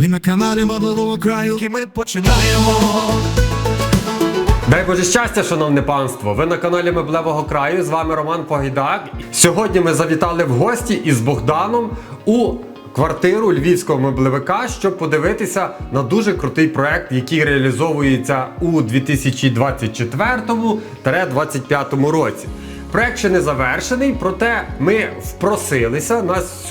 Ви на каналі Модового краю, і ми починаємо. Дай Боже щастя, шановне панство! Ви на каналі Меблевого краю. З вами Роман Погайдак. Сьогодні ми завітали в гості із Богданом у квартиру львівського меблевика, щоб подивитися на дуже крутий проект, який реалізовується у 2024-2025 році. Проект ще не завершений, проте ми впросилися, нас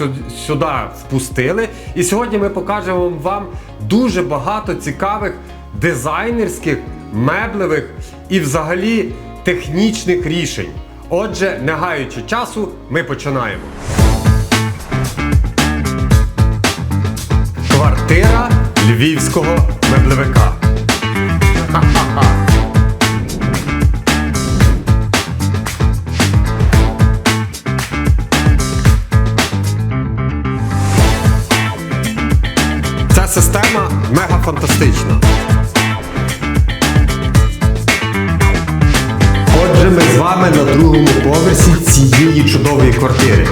сюди впустили. І сьогодні ми покажемо вам дуже багато цікавих дизайнерських, меблевих і взагалі технічних рішень. Отже, не гаючи часу, ми починаємо. Квартира львівського меблевика. Ця мега фантастична. Отже, ми з вами на другому поверсі цієї чудової квартири.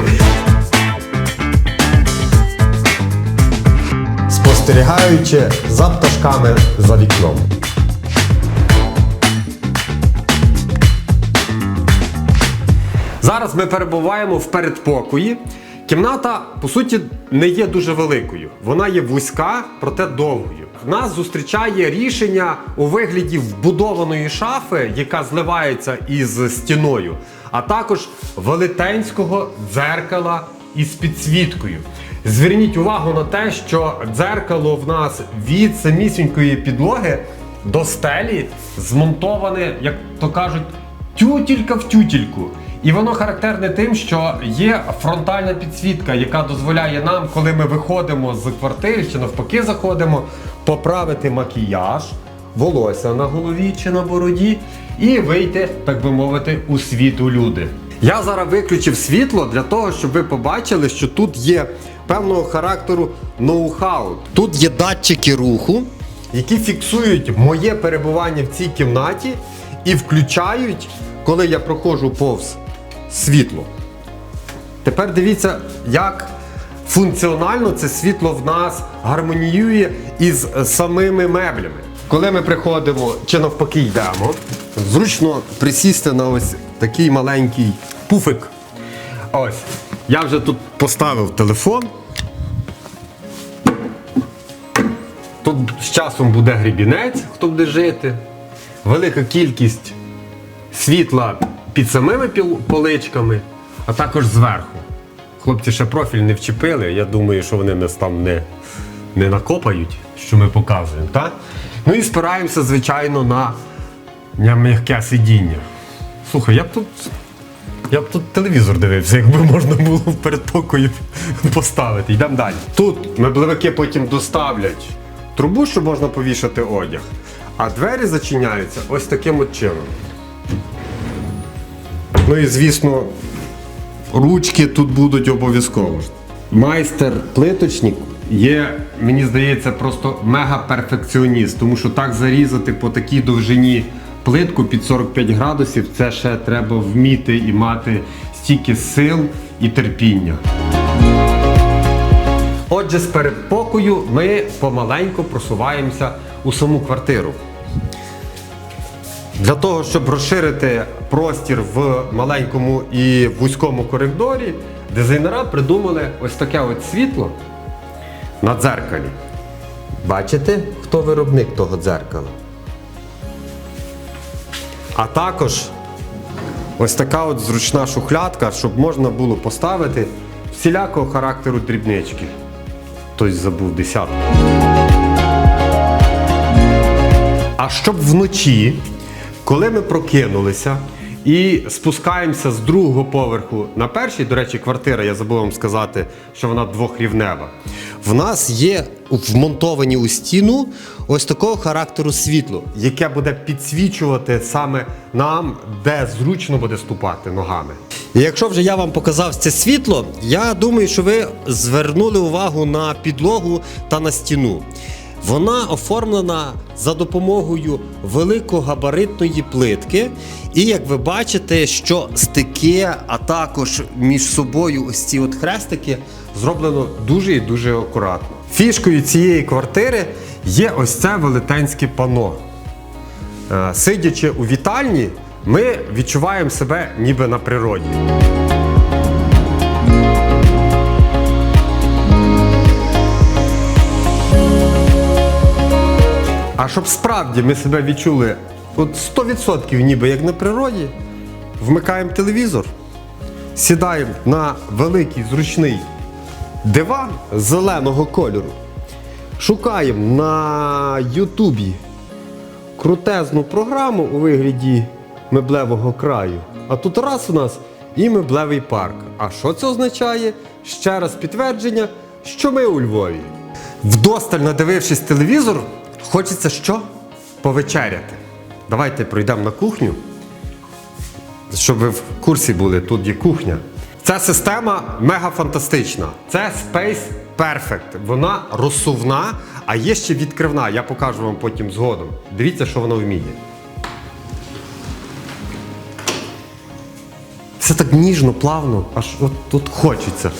Спостерігаючи за пташками за вікном. Зараз ми перебуваємо в передпокої. Кімната, по суті, не є дуже великою. Вона є вузька, проте довгою. Нас зустрічає рішення у вигляді вбудованої шафи, яка зливається із стіною, а також велетенського дзеркала із підсвіткою. Зверніть увагу на те, що дзеркало в нас від самісінької підлоги до стелі змонтоване, як то кажуть, тютілька в тютільку. І воно характерне тим, що є фронтальна підсвітка, яка дозволяє нам, коли ми виходимо з квартири чи навпаки заходимо, поправити макіяж, волосся на голові чи на бороді і вийти, так би мовити, у світ люди. Я зараз виключив світло для того, щоб ви побачили, що тут є певного характеру ноу-хау. Тут є датчики руху, які фіксують моє перебування в цій кімнаті і включають, коли я проходжу повз світло. Тепер дивіться, як функціонально це світло в нас гармоніює із самими меблями. Коли ми приходимо чи навпаки йдемо, зручно присісти на ось такий маленький пуфик. Ось. Я вже тут поставив телефон. Тут з часом буде грібінець, хто буде жити. Велика кількість світла під самими поличками, а також зверху. Хлопці ще профіль не вчепили. Я думаю, що вони нас там не, не накопають, що ми показуємо. Так? Ну і спираємося, звичайно, на, на м'яке сидіння. Слухай, я б тут. Я б тут телевізор дивився, якби можна було в передпокої поставити. Йдемо далі. Тут меблевики потім доставлять трубу, що можна повішати одяг, а двері зачиняються ось таким от чином. Ну і звісно, ручки тут будуть обов'язково. Майстер-плиточник є, мені здається, просто мега-перфекціоніст, тому що так зарізати по такій довжині плитку під 45 градусів, це ще треба вміти і мати стільки сил і терпіння. Отже, з передпокою ми помаленьку просуваємося у саму квартиру. Для того, щоб розширити простір в маленькому і вузькому коридорі, дизайнера придумали ось таке от світло на дзеркалі. Бачите, хто виробник того дзеркала? А також ось така от зручна шухлядка, щоб можна було поставити всілякого характеру дрібнички. Хтось забув десятку. А щоб вночі, коли ми прокинулися і спускаємося з другого поверху на перший, до речі, квартира, я забув вам сказати, що вона двохрівнева. В нас є вмонтовані у стіну ось такого характеру світло, яке буде підсвічувати саме нам, де зручно буде ступати ногами. І якщо вже я вам показав це світло, я думаю, що ви звернули увагу на підлогу та на стіну. Вона оформлена за допомогою великогабаритної плитки. І як ви бачите, що стики, а також між собою ось ці от хрестики зроблено дуже і дуже акуратно. Фішкою цієї квартири є ось це велетенське пано. Е, Сидячи у вітальні, ми відчуваємо себе ніби на природі. А щоб справді ми себе відчули от 100% ніби як на природі, вмикаємо телевізор, сідаємо на великий зручний диван зеленого кольору, шукаємо на Ютубі крутезну програму у вигляді меблевого краю. А тут раз у нас і меблевий парк. А що це означає? Ще раз підтвердження, що ми у Львові. Вдосталь надивившись телевізор, хочеться що? Повечеряти. Давайте пройдемо на кухню. Щоб ви в курсі були, тут є кухня. Ця система мега фантастична. Це Space Perfect. Вона розсувна, а є ще відкривна. Я покажу вам потім згодом. Дивіться, що вона вміє. Все так ніжно, плавно, аж от тут хочеться.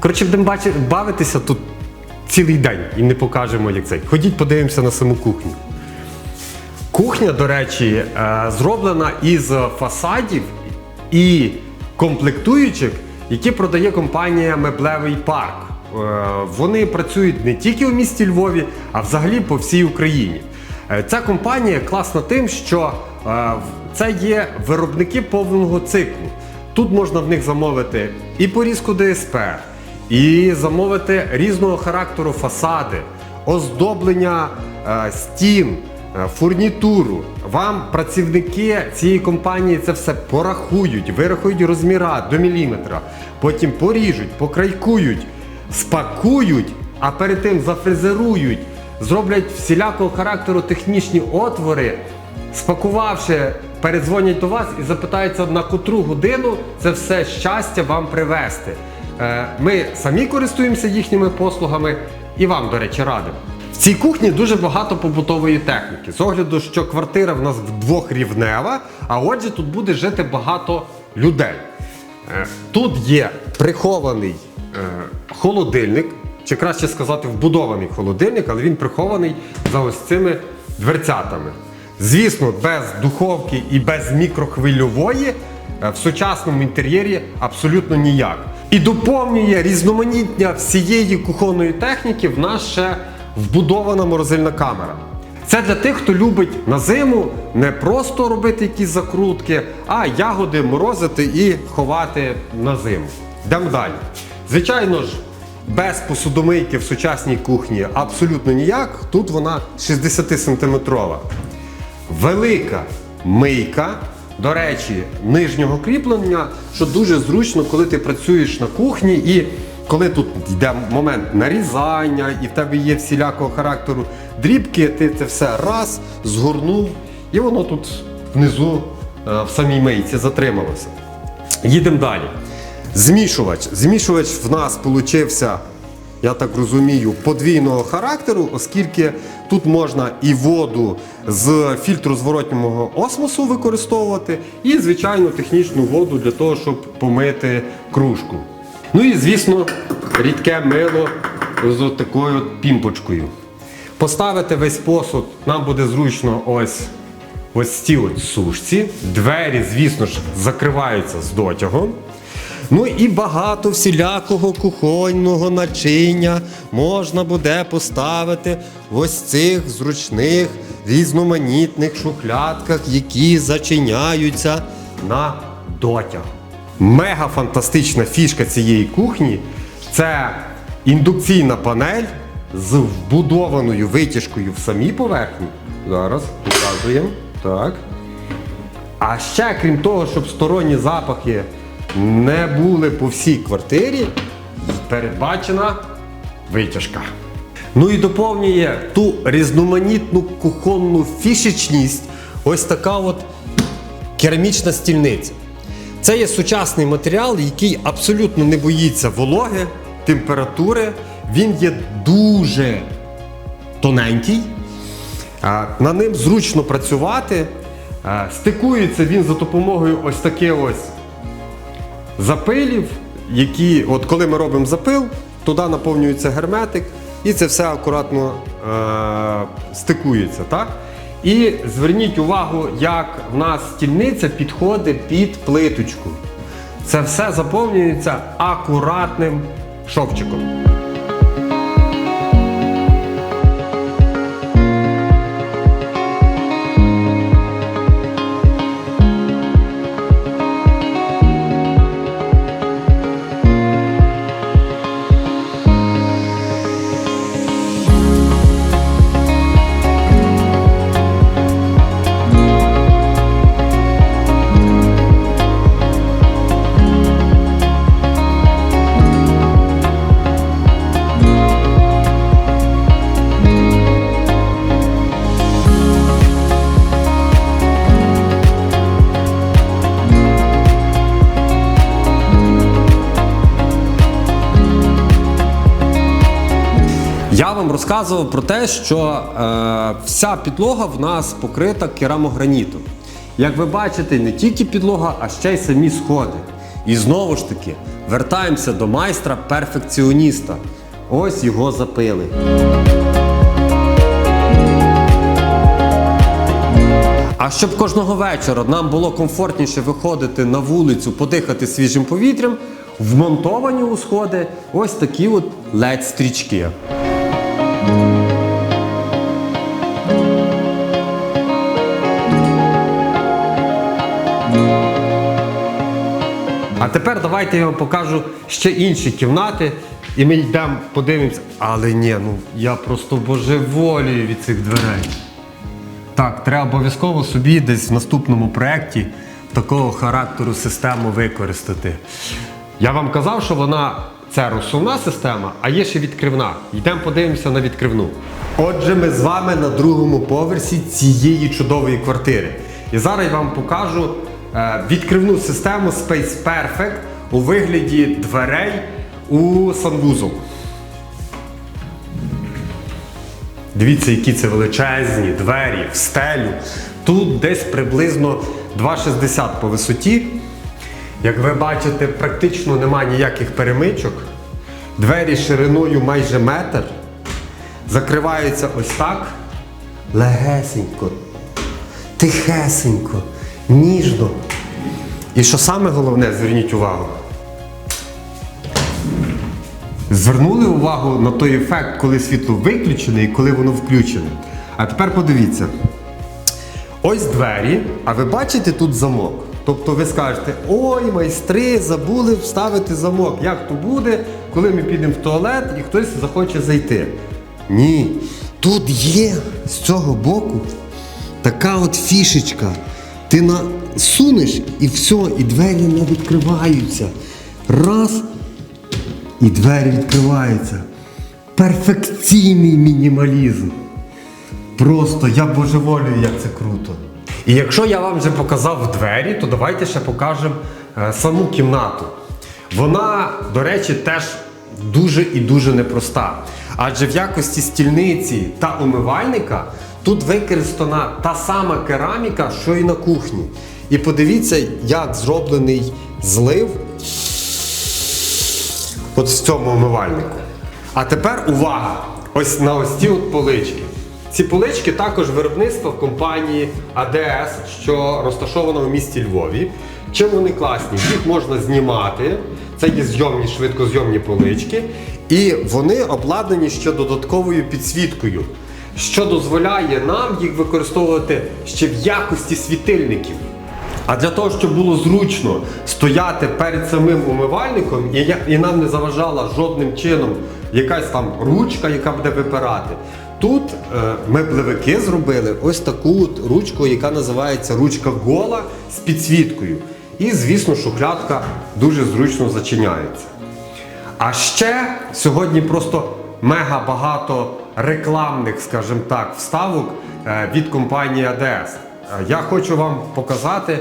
Коротше, будемо бавитися тут цілий день і не покажемо, як цей. Ходіть, подивимося на саму кухню. Кухня, до речі, е, зроблена із фасадів і комплектуючих, які продає компанія Меблевий парк. Е, Вони працюють не тільки у місті Львові, а взагалі по всій Україні. Е, Ця компанія класна тим, що це є виробники повного циклу. Тут можна в них замовити і порізку ДСП, і замовити різного характеру фасади, оздоблення е, стін, е, фурнітуру. Вам працівники цієї компанії це все порахують, вирахують розміра до міліметра, потім поріжуть, покрайкують, спакують, а перед тим зафрезерують, зроблять всілякого характеру технічні отвори, спакувавши, передзвонять до вас і запитаються на котру годину це все щастя вам привезти. Е, Ми самі користуємося їхніми послугами і вам, до речі, радимо. В цій кухні дуже багато побутової техніки. З огляду, що квартира в нас двохрівнева, а отже, тут буде жити багато людей. Е, Тут є прихований е, холодильник, чи краще сказати, вбудований холодильник, але він прихований за ось цими дверцятами. Звісно, без духовки і без мікрохвильової в сучасному інтер'єрі абсолютно ніяк. І доповнює різноманіття всієї кухонної техніки в нас ще вбудована морозильна камера. Це для тих, хто любить на зиму не просто робити якісь закрутки, а ягоди морозити і ховати на зиму. Йдемо далі. Звичайно ж, без посудомийки в сучасній кухні абсолютно ніяк. Тут вона 60 сантиметрова. Велика мийка, до речі, нижнього кріплення, що дуже зручно, коли ти працюєш на кухні і коли тут йде момент нарізання, і в тебе є всілякого характеру дрібки, ти це все раз згорнув, і воно тут внизу е, в самій мийці затрималося. Їдемо далі. Змішувач. Змішувач в нас получився, я так розумію, подвійного характеру, оскільки тут можна і воду з фільтру зворотнього осмосу використовувати, і, звичайно, технічну воду для того, щоб помити кружку. Ну і, звісно, рідке мило з такою от пімпочкою. Поставити весь посуд нам буде зручно ось ось ці от сушці. Двері, звісно ж, закриваються з дотягом. Ну і багато всілякого кухонного начиння можна буде поставити в ось цих зручних різноманітних шухлядках, які зачиняються на дотяг. Мега фантастична фішка цієї кухні це індукційна панель з вбудованою витяжкою в самій поверхні. Зараз показуємо. Так. А ще, крім того, щоб сторонні запахи не були по всій квартирі, передбачена витяжка. Ну і доповнює ту різноманітну кухонну фішечність ось така от керамічна стільниця. Це є сучасний матеріал, який абсолютно не боїться вологи, температури. Він є дуже тоненький. На ним зручно працювати. Стикується він за допомогою ось таких ось запилів, які, от коли ми робимо запил, туди наповнюється герметик, і це все акуратно е- стикується. Так? І зверніть увагу, як в нас стільниця підходить під плиточку. Це все заповнюється акуратним шовчиком. Я вам розказував про те, що е, вся підлога в нас покрита керамогранітом. Як ви бачите, не тільки підлога, а ще й самі сходи. І знову ж таки, вертаємося до майстра перфекціоніста. Ось його запили. А щоб кожного вечора нам було комфортніше виходити на вулицю, подихати свіжим повітрям, вмонтовані у сходи ось такі от led стрічки. А тепер давайте я вам покажу ще інші кімнати, і ми йдемо, подивимося. Але ні, ну я просто божеволію від цих дверей. Так, треба обов'язково собі десь в наступному проєкті такого характеру систему використати. Я вам казав, що вона це розсувна система, а є ще відкривна. Йдемо подивимося на відкривну. Отже, ми з вами на другому поверсі цієї чудової квартири. І зараз я вам покажу відкривну систему Space Perfect у вигляді дверей у санвузол. Дивіться, які це величезні двері в стелю. Тут десь приблизно 2,60 по висоті. Як ви бачите, практично немає ніяких перемичок. Двері шириною майже метр. Закриваються ось так. Легесенько, тихесенько, ніжно. І що саме головне, зверніть увагу. Звернули увагу на той ефект, коли світло виключене і коли воно включене. А тепер подивіться. Ось двері, а ви бачите тут замок. Тобто ви скажете, ой, майстри забули вставити замок. Як то буде, коли ми підемо в туалет і хтось захоче зайти? Ні. Тут є з цього боку така от фішечка. Ти насунеш і все, і двері не відкриваються. Раз, і двері відкриваються. Перфекційний мінімалізм. Просто я божеволюю, як це круто. І якщо я вам вже показав двері, то давайте ще покажемо е, саму кімнату. Вона, до речі, теж дуже і дуже непроста. Адже в якості стільниці та умивальника тут використана та сама кераміка, що і на кухні. І подивіться, як зроблений злив от в цьому умивальнику. А тепер увага! Ось на ось ці от полички. Ці полички також виробництва компанії АДС, що розташована в місті Львові. Чим вони класні? Їх можна знімати. Це є зйомні, швидкозйомні полички. І вони обладнані ще додатковою підсвіткою, що дозволяє нам їх використовувати ще в якості світильників. А для того, щоб було зручно стояти перед самим умивальником, і, і нам не заважала жодним чином якась там ручка, яка буде випирати. Тут е, меблевики зробили ось таку от ручку, яка називається ручка гола з підсвіткою. І, звісно, шухлядка дуже зручно зачиняється. А ще сьогодні просто мега багато рекламних, скажімо так, вставок е, від компанії ADS. Е, Я хочу вам показати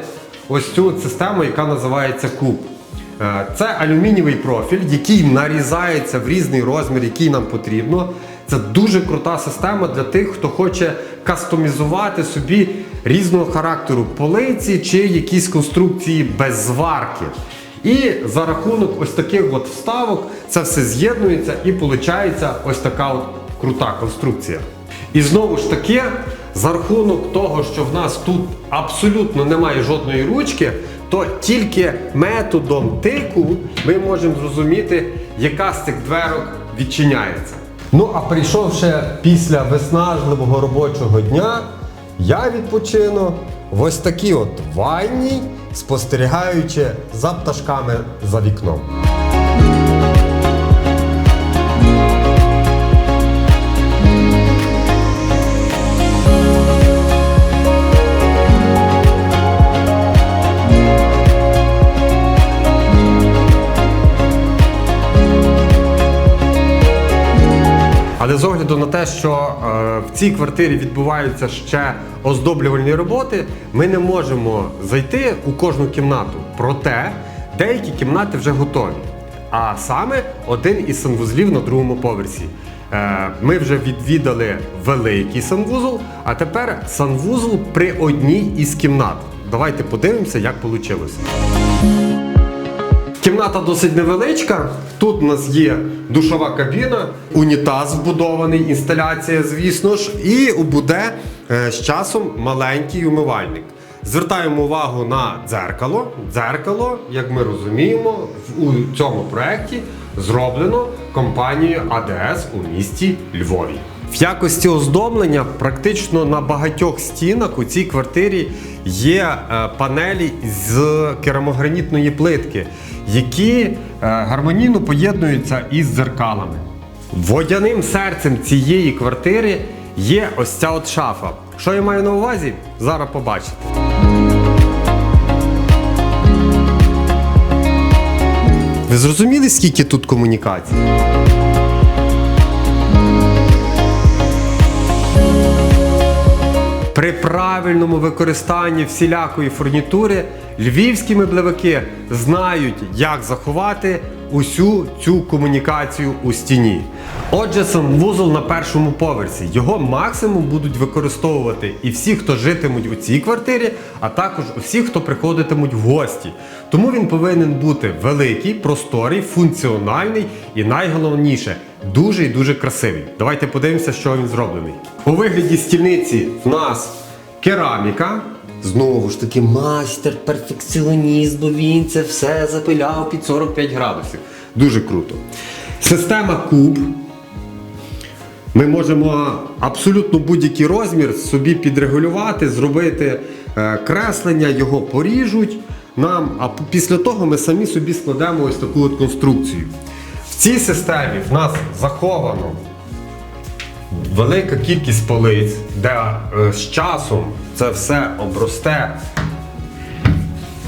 ось цю систему, яка називається куб. Е, Це алюмінієвий профіль, який нарізається в різний розмір, який нам потрібно. Це дуже крута система для тих, хто хоче кастомізувати собі різного характеру полиці чи якісь конструкції без зварки. І за рахунок ось таких от вставок це все з'єднується і виходить ось така от крута конструкція. І знову ж таки, за рахунок того, що в нас тут абсолютно немає жодної ручки, то тільки методом тику ми можемо зрозуміти, яка з цих дверок відчиняється. Ну а прийшовши після виснажливого робочого дня, я відпочину в ось такій от ванні, спостерігаючи за пташками за вікном. Але з огляду на те, що е, в цій квартирі відбуваються ще оздоблювальні роботи, ми не можемо зайти у кожну кімнату. Проте деякі кімнати вже готові. А саме один із санвузлів на другому поверсі. Е, ми вже відвідали великий санвузол, а тепер санвузол при одній із кімнат. Давайте подивимося, як вийшло. Кімната досить невеличка. Тут у нас є душова кабіна, унітаз вбудований, інсталяція, звісно ж, і буде е, з часом маленький умивальник. Звертаємо увагу на дзеркало. Дзеркало, як ми розуміємо, у цьому проєкті зроблено компанією АДС у місті Львові. В якості оздоблення практично на багатьох стінах у цій квартирі є е, панелі з керамогранітної плитки, які е, гармонійно поєднуються із дзеркалами. Водяним серцем цієї квартири є ось ця от шафа. Що я маю на увазі? Зараз побачите. Ви зрозуміли, скільки тут комунікацій? При правильному використанні всілякої фурнітури львівські меблевики знають, як заховати усю цю комунікацію у стіні. Отже, санвузол на першому поверсі. Його максимум будуть використовувати і всі, хто житимуть у цій квартирі, а також усі, хто приходитимуть в гості. Тому він повинен бути великий, просторий, функціональний і найголовніше дуже і дуже красивий. Давайте подивимося, що він зроблений. У вигляді стільниці в нас кераміка. Знову ж таки, майстер, перфекціоніст, бо він це все запиляв під 45 градусів. Дуже круто. Система куб. Ми можемо абсолютно будь-який розмір собі підрегулювати, зробити е, креслення, його поріжуть нам, а після того ми самі собі складемо ось таку от конструкцію. В цій системі в нас заховано велика кількість полиць, де е, з часом це все обросте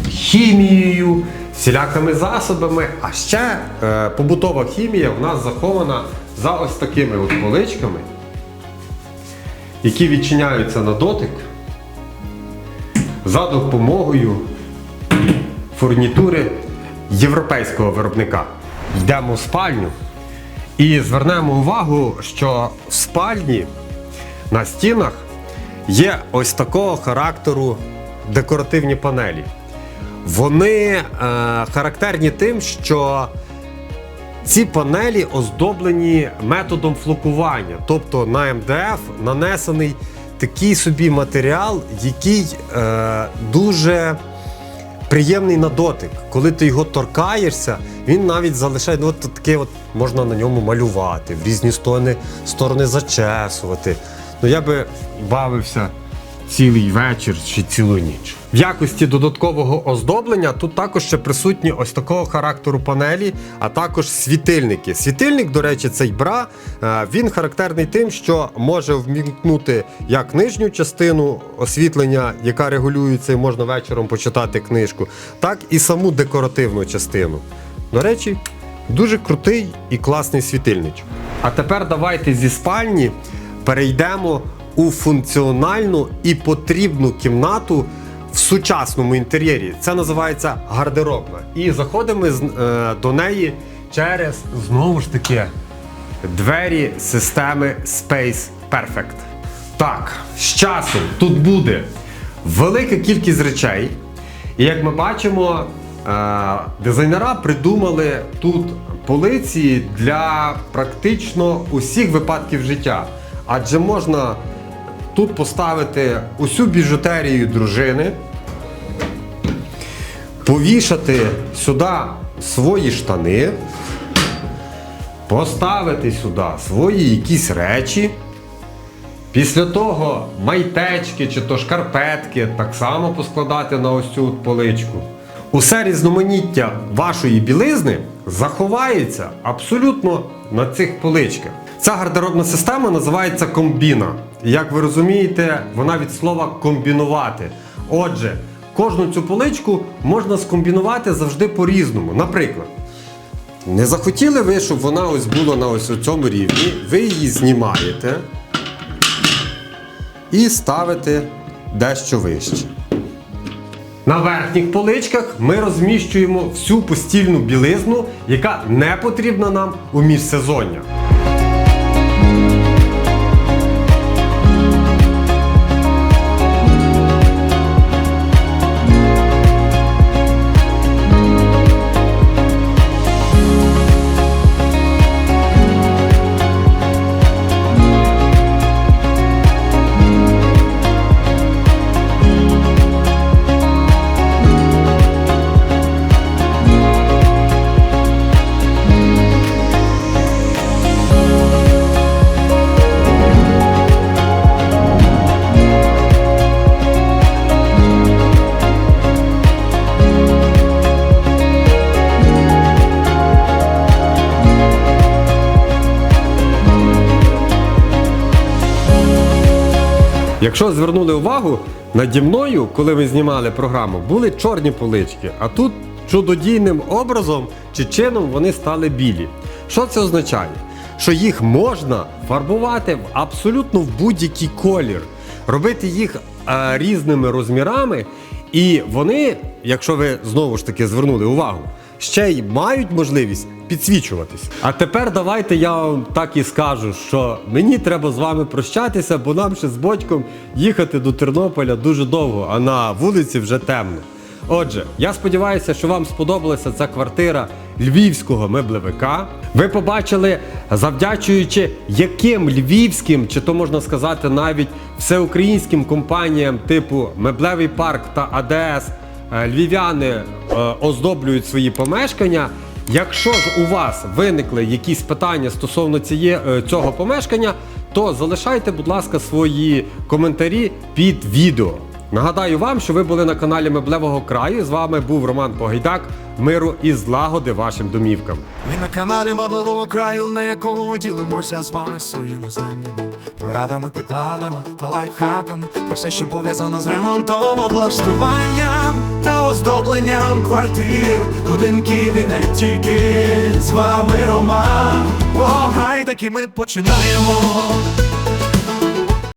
хімією, всілякими засобами. А ще е, побутова хімія в нас захована за ось такими от поличками, які відчиняються на дотик за допомогою фурнітури європейського виробника. Йдемо в спальню і звернемо увагу, що в спальні на стінах є ось такого характеру декоративні панелі. Вони е, характерні тим, що ці панелі оздоблені методом флокування, тобто на МДФ нанесений такий собі матеріал, який е, дуже приємний на дотик. Коли ти його торкаєшся, він навіть залишає ну, от таке, от можна на ньому малювати, в різні сторони, сторони зачесувати. Ну я би бавився цілий вечір чи цілу ніч. В якості додаткового оздоблення тут також ще присутні ось такого характеру панелі, а також світильники. Світильник, до речі, цей бра, е, він характерний тим, що може вмікнути як нижню частину освітлення, яка регулюється і можна вечором почитати книжку, так і саму декоративну частину. До речі, дуже крутий і класний світильничок. А тепер давайте зі спальні перейдемо у функціональну і потрібну кімнату в сучасному інтер'єрі. Це називається гардеробна. І заходимо е, до неї через знову ж таки двері системи Space Perfect. Так, з часом тут буде велика кількість речей. І як ми бачимо, е, дизайнера придумали тут полиці для практично усіх випадків життя. Адже можна тут поставити усю біжутерію дружини, повішати сюди свої штани, поставити сюди свої якісь речі. Після того майтечки чи то шкарпетки так само поскладати на ось цю поличку. Усе різноманіття вашої білизни заховається абсолютно на цих поличках. Ця гардеробна система називається комбіна. Як ви розумієте, вона від слова комбінувати. Отже, кожну цю поличку можна скомбінувати завжди по-різному. Наприклад, не захотіли ви, щоб вона ось була на ось цьому рівні, ви її знімаєте і ставити дещо вище. На верхніх поличках ми розміщуємо всю постільну білизну, яка не потрібна нам у міжсезоння. Якщо звернули увагу, наді мною, коли ми знімали програму, були чорні полички, а тут чудодійним образом чи чином вони стали білі. Що це означає? Що їх можна фарбувати в абсолютно в будь-який колір, робити їх е, різними розмірами, і вони, якщо ви знову ж таки звернули увагу, ще й мають можливість підсвічуватись. А тепер давайте я вам так і скажу, що мені треба з вами прощатися, бо нам ще з батьком їхати до Тернополя дуже довго, а на вулиці вже темно. Отже, я сподіваюся, що вам сподобалася ця квартира львівського меблевика. Ви побачили, завдячуючи яким львівським, чи то можна сказати навіть всеукраїнським компаніям типу Меблевий парк та АДС львів'яни е, оздоблюють свої помешкання. Якщо ж у вас виникли якісь питання стосовно ціє, е, цього помешкання, то залишайте, будь ласка, свої коментарі під відео. Нагадаю вам, що ви були на каналі Меблевого краю. З вами був Роман Погайдак. Миру і злагоди вашим домівкам. Ми на каналі Мабливого краю, на якому ділимося з вами своїми знаннями, порадами, питаннями та лайфхаками про все, що пов'язано з ремонтом, облаштуванням та оздобленням квартир, будинків і не тільки з вами Роман. О, гай, таки ми починаємо.